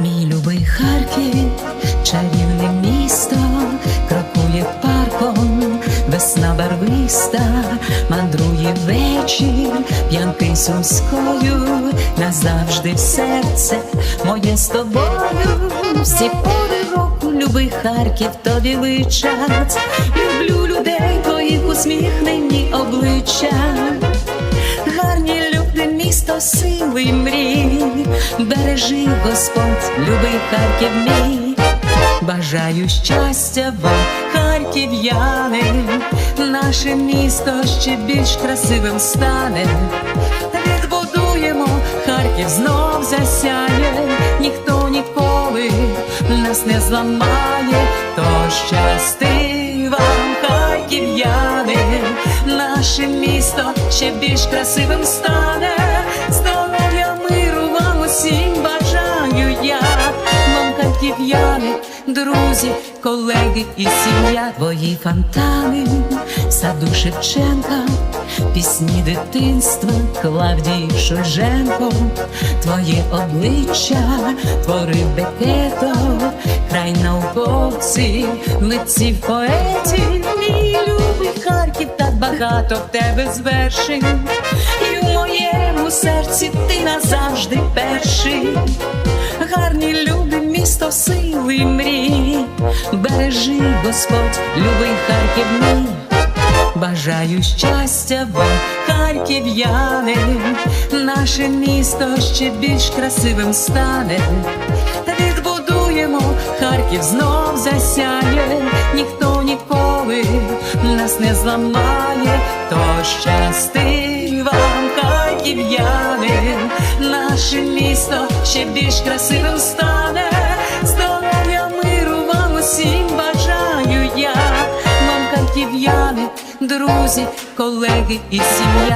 Мій любий Харків, чарівне місто, крокує парком, весна барвиста, мандрує вечір, п'янки сумською, назавжди в серце моє з тобою. Всі пори року, любий Харків, тобі личать. Люблю людей, твоїх усміхнені обличчя. Гарні люди, місто сили мрій, бережи Господь, любий Харків мій, бажаю щастя вам, харків'яни, наше місто ще більш красивим стане. Відбудуємо, Харків знов засяє, ніхто ніколи нас не зламає, то щасти вам, харків'яни, наше місто ще більш красивим стане, друзі, колеги і сім'я, твої фонтани, саду Шевченка, пісні дитинства, Клавдії Шульженко, твоє обличчя творив бекето, край науковців, митців поетів, мій любий Харків, так багато в тебе звершень, і в моєму серці ти назавжди перший. Гарні люди, місто сили мрій, бережи Господь, любий Харків мій. Бажаю щастя вам, харків'яни, наше місто ще більш красивим стане. Та відбудуємо, Харків знов засяє, ніхто ніколи нас не зламає, то щасти вам, харків'яни, наше місто ще більш красивим стане. Харків'яни, друзі, колеги і сім'я.